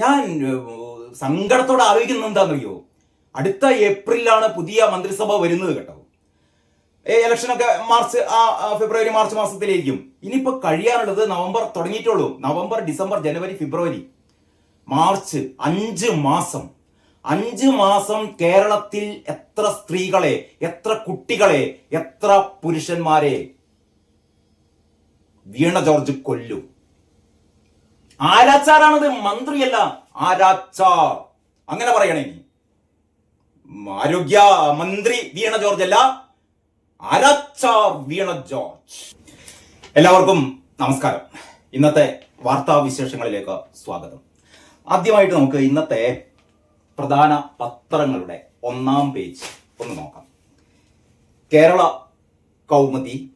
ഞാൻ സങ്കടത്തോടെ ആലോചിക്കുന്നത് എന്താണെന്നറിയോ? അടുത്ത ഏപ്രിലാണ് പുതിയ മന്ത്രിസഭ വരുന്നത് കേട്ടോ. ഇലക്ഷനൊക്കെ മാർച്ച് ആ ഫെബ്രുവരി മാർച്ച് മാസത്തിലായിരിക്കും. ഇനിയിപ്പോ കഴിയാനുള്ളത് നവംബർ തുടങ്ങിയിട്ടുള്ളൂ. നവംബർ ഡിസംബർ ജനുവരി ഫെബ്രുവരി. മാർച്ച് അഞ്ച് മാസം. അഞ്ച് മാസം കേരളത്തിൽ എത്ര സ്ത്രീകളെ എത്ര കുട്ടികളെ എത്ര പുരുഷന്മാരെ വീണ ജോർജ് കൊല്ലും. ആരാച്ചാരാണത് മന്ത്രിയല്ല. ആരാച്ചാർ. അങ്ങനെ പറയണേ ഇനി ആരോഗ്യ മന്ത്രി വീണ ജോർജ് അല്ല. ആരാച്ചാർ വീണ ജോർജ്. എല്ലാവർക്കും നമസ്കാരം. ഇന്നത്തെ വാർത്താ വിശേഷങ്ങളിലേക്ക് സ്വാഗതം. ആദ്യമായിട്ട് നമുക്ക് ഇന്നത്തെ പ്രധാന പത്രങ്ങളുടെ ഒന്നാം പേജ് ഒന്ന് നോക്കാം. കേരള കൗമുദി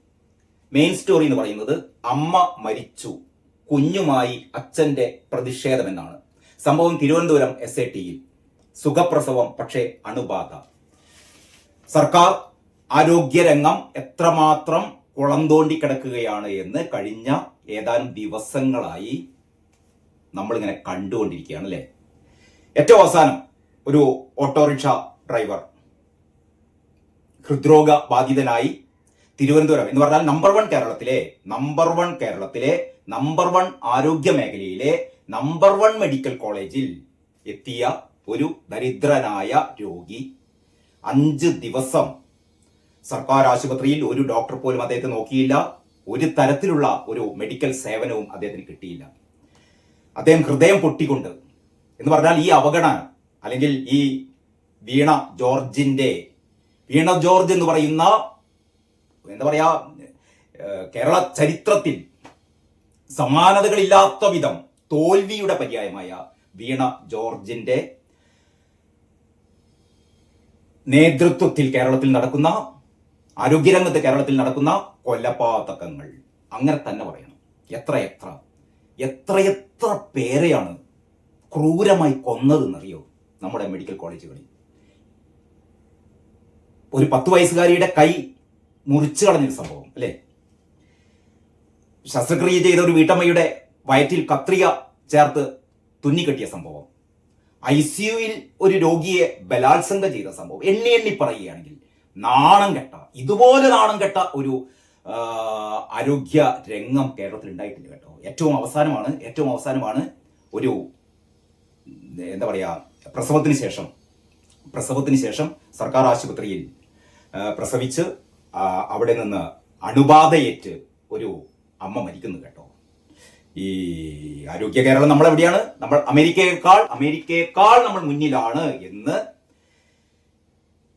മെയിൻ സ്റ്റോറി എന്ന് പറയുന്നത് അമ്മ മരിച്ചു. കുഞ്ഞുമായി അച്ഛന്റെ പ്രതിഷേധമെന്നാണ്. സംഭവം തിരുവനന്തപുരം എസ് എ ടിയിൽ സുഖപ്രസവം പക്ഷേ അണുബാധ. സർക്കാർ ആരോഗ്യരംഗം എത്രമാത്രം കുളം തോണ്ടി കിടക്കുകയാണ് എന്ന് കഴിഞ്ഞ ഏതാനും ദിവസങ്ങളായി നമ്മളിങ്ങനെ കണ്ടുകൊണ്ടിരിക്കുകയാണ് അല്ലേ? ഏറ്റവും അവസാനം ഒരു ഓട്ടോറിക്ഷ ഡ്രൈവർ ഹൃദ്രോഗ ബാധിതനായി തിരുവനന്തപുരം എന്ന് പറഞ്ഞാൽ നമ്പർ വൺ കേരളത്തിലെ നമ്പർ വൺ കേരളത്തിലെ നമ്പർ വൺ ആരോഗ്യ മേഖലയിലെ നമ്പർ വൺ മെഡിക്കൽ കോളേജിൽ എത്തിയ ഒരു ദരിദ്രനായ രോഗി അഞ്ച് ദിവസം സർക്കാർ ആശുപത്രിയിൽ ഒരു ഡോക്ടർ പോലും അദ്ദേഹത്തെ നോക്കിയില്ല. ഒരു തരത്തിലുള്ള ഒരു മെഡിക്കൽ സേവനവും അദ്ദേഹത്തിന് കിട്ടിയില്ല. അദ്ദേഹം ഹൃദയം പൊട്ടിക്കൊണ്ട് എന്ന് പറഞ്ഞാൽ ഈ അവഗണ അല്ലെങ്കിൽ ഈ വീണ ജോർജിന്റെ വീണ ജോർജ് എന്ന് പറയുന്ന എന്താ പറയാ കേരള ചരിത്രത്തിൽ സമാനതകളില്ലാത്ത വിധം തോൽവിയുടെ പര്യായമായ വീണ ജോർജിന്റെ നേതൃത്വത്തിൽ കേരളത്തിൽ നടക്കുന്ന ആരോഗ്യരംഗത്ത് കേരളത്തിൽ നടക്കുന്ന കൊലപാതകങ്ങൾ. അങ്ങനെ തന്നെ പറയണം. എത്ര എത്ര എത്രയെത്ര പേരെയാണ് ക്രൂരമായി കൊന്നതെന്നറിയോ നമ്മുടെ മെഡിക്കൽ കോളേജുകളിൽ? ഒരു പത്ത് വയസ്സുകാരിയുടെ കൈ മുറിച്ചു കളഞ്ഞൊരു സംഭവം അല്ലേ? ശസ്ത്രക്രിയ ചെയ്ത ഒരു വീട്ടമ്മയുടെ വയറ്റിൽ കത്രിക ചേർത്ത് തുന്നിക്കെട്ടിയ സംഭവം. ഐ സിയുയിൽ ഒരു രോഗിയെ ബലാത്സംഗം ചെയ്ത സംഭവം. എണ്ണി എണ്ണി പറയുകയാണെങ്കിൽ നാണം കെട്ട ഇതുപോലെ നാണം കെട്ട ഒരു ആരോഗ്യ രംഗം കേരളത്തിൽ ഉണ്ടായിട്ടില്ല കേട്ടോ. ഏറ്റവും അവസാനമാണ് ഏറ്റവും അവസാനമാണ് ഒരു എന്താ പറയുക പ്രസവത്തിന് ശേഷം പ്രസവത്തിന് ശേഷം സർക്കാർ ആശുപത്രിയിൽ പ്രസവിച്ച് അവിടെ നിന്ന് അണുബാധയേറ്റ് ഒരു അമ്മ മരിക്കുന്നു കേട്ടോ. ഈ ആരോഗ്യ കേരളം നമ്മൾ എവിടെയാണ് നമ്മൾ അമേരിക്കയേക്കാൾ അമേരിക്കയേക്കാൾ നമ്മൾ മുന്നിലാണ് എന്ന്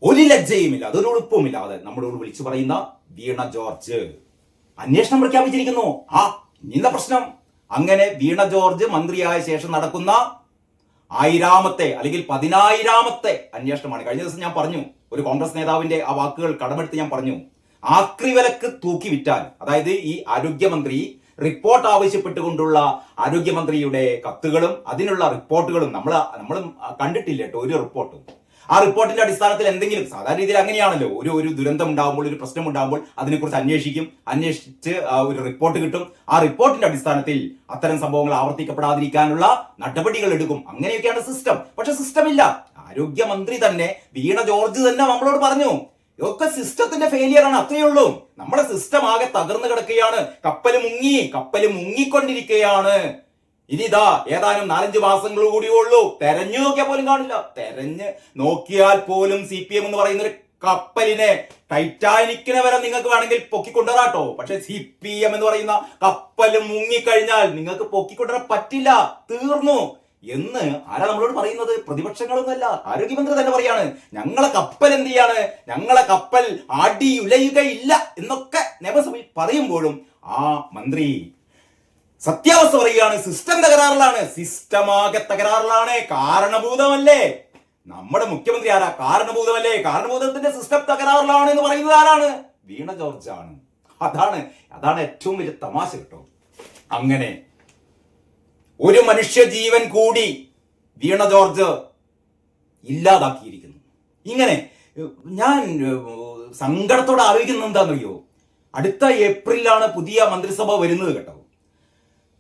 ഒരു ലജ്ജയുമില്ല അതൊരു ഉളുപ്പുമില്ലാതെ നമ്മളോട് വിളിച്ചു പറയുന്ന വീണ ജോർജ്. അന്വേഷണം പ്രഖ്യാപിച്ചിരിക്കുന്നു. ആ ഇന്ന പ്രശ്നം? അങ്ങനെ വീണ ജോർജ് മന്ത്രിയായ ശേഷം നടക്കുന്ന ആയിരാമത്തെ അല്ലെങ്കിൽ പതിനായിരാമത്തെ അന്വേഷണമാണ്. കഴിഞ്ഞ ദിവസം ഞാൻ പറഞ്ഞു ഒരു കോൺഗ്രസ് നേതാവിന്റെ ആ വാക്കുകൾ കടമെടുത്ത് ഞാൻ പറഞ്ഞു. ആക്രി വിലക്ക് തൂക്കി വിറ്റാൽ അതായത് ഈ ആരോഗ്യമന്ത്രി റിപ്പോർട്ട് ആവശ്യപ്പെട്ടുകൊണ്ടുള്ള ആരോഗ്യമന്ത്രിയുടെ കത്തുകളും അതിനുള്ള റിപ്പോർട്ടുകളും നമ്മൾ നമ്മൾ കണ്ടിട്ടില്ല കേട്ടോ ഒരു റിപ്പോർട്ടും. ആ റിപ്പോർട്ടിന്റെ അടിസ്ഥാനത്തിൽ എന്തെങ്കിലും സാധാരണ രീതിയിൽ അങ്ങനെയാണല്ലോ ഒരു ഒരു ദുരന്തം ഉണ്ടാകുമ്പോൾ ഒരു പ്രശ്നം ഉണ്ടാകുമ്പോൾ അതിനെക്കുറിച്ച് അന്വേഷിക്കും അന്വേഷിച്ച് ഒരു റിപ്പോർട്ട് കിട്ടും. ആ റിപ്പോർട്ടിന്റെ അടിസ്ഥാനത്തിൽ അത്തരം സംഭവങ്ങൾ ആവർത്തിക്കപ്പെടാതിരിക്കാനുള്ള നടപടികൾ എടുക്കും. അങ്ങനെയൊക്കെയാണ് സിസ്റ്റം പക്ഷെ സിസ്റ്റം ഇല്ല. ആരോഗ്യമന്ത്രി തന്നെ വീണ ജോർജ് തന്നെ നമ്മളോട് പറഞ്ഞു. ഇതൊക്കെ സിസ്റ്റത്തിന്റെ ഫെയിലിയർ ആണ് അത്രയേ ഉള്ളൂ. നമ്മുടെ സിസ്റ്റം ആകെ തകർന്നു കിടക്കുകയാണ്. കപ്പൽ മുങ്ങി കപ്പൽ മുങ്ങിക്കൊണ്ടിരിക്കുകയാണ്. ഇനി ഇതാ ഏതാനും നാലഞ്ച് മാസങ്ങൾ കൂടിയേ ഉള്ളൂ. തെരഞ്ഞു നോക്കിയാൽ പോലും കാണില്ല. തെരഞ്ഞ് നോക്കിയാൽ പോലും സി പി എം എന്ന് പറയുന്ന ഒരു കപ്പലിനെ ടൈറ്റാനിക്കിനെ വരെ നിങ്ങൾക്ക് വേണമെങ്കിൽ പൊക്കിക്കൊണ്ടുവരാട്ടോ പക്ഷെ സി പി എം എന്ന് പറയുന്ന കപ്പൽ മുങ്ങിക്കഴിഞ്ഞാൽ നിങ്ങൾക്ക് പൊക്കിക്കൊണ്ടുവരാൻ പറ്റില്ല. തീർന്നു. എന്ന് ആരാ നമ്മളോട് പറയുന്നത്? പ്രതിപക്ഷങ്ങളൊന്നുമല്ല. ആരോഗ്യമന്ത്രി തന്നെ പറയാണ്. ഞങ്ങളെ കപ്പൽ എന്ത് ചെയ്യാണ്? ഞങ്ങളെ കപ്പൽ ആടിയുലയുകയില്ല എന്നൊക്കെ നിയമസഭയിൽ പറയുമ്പോഴും ആ മന്ത്രി സത്യാവസ്ഥ പറയുകയാണ്. സിസ്റ്റം തകരാറിലാണ്. സിസ്റ്റമാകെ തകരാറിലാണ്. കാരണഭൂതമല്ലേ? നമ്മുടെ മുഖ്യമന്ത്രി ആരാ? കാരണഭൂതമല്ലേ? കാരണഭൂതത്തിന്റെ സിസ്റ്റം തകരാറിലാണ് എന്ന് പറയുന്നത് ആരാണ്? വീണ ജോർജ് ആണ് അതാണ് അതാണ് ഏറ്റവും വലിയ തമാശ കേട്ടോ. അങ്ങനെ ഒരു മനുഷ്യ ജീവൻ കൂടി വീണ ജോർജ് ഇല്ലാതാക്കിയിരിക്കുന്നു. ഇങ്ങനെ ഞാൻ സങ്കടത്തോടെ ആലോചിക്കുന്നത് എന്താണെന്നറിയോ? അടുത്ത ഏപ്രിലാണ് പുതിയ മന്ത്രിസഭ വരുന്നത് കേട്ടോ.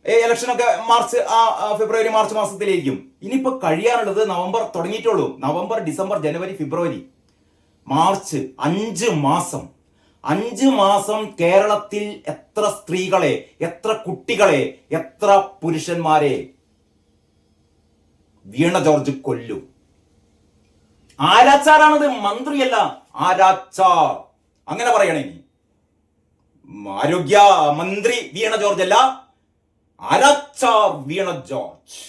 ഇലക്ഷനൊക്കെ മാർച്ച് ആ ഫെബ്രുവരി മാർച്ച് മാസത്തിലേക്കും ഇനിയിപ്പോ കഴിയാനുള്ളത് നവംബർ തുടങ്ങിയിട്ടുള്ളൂ നവംബർ ഡിസംബർ ജനുവരി ഫെബ്രുവരി. മാർച്ച് അഞ്ച് മാസം. അഞ്ച് മാസം കേരളത്തിൽ എത്ര സ്ത്രീകളെ എത്ര കുട്ടികളെ എത്ര പുരുഷന്മാരെ വീണ ജോർജ് കൊല്ലും? ആരാച്ചാറാണത് മന്ത്രിയല്ല. ആരാച്ചാർ. അങ്ങനെ പറയണേ ആരോഗ്യ മന്ത്രി വീണ ജോർജ് അല്ല. ആരാച്ചാർ വീണ ജോർജ്.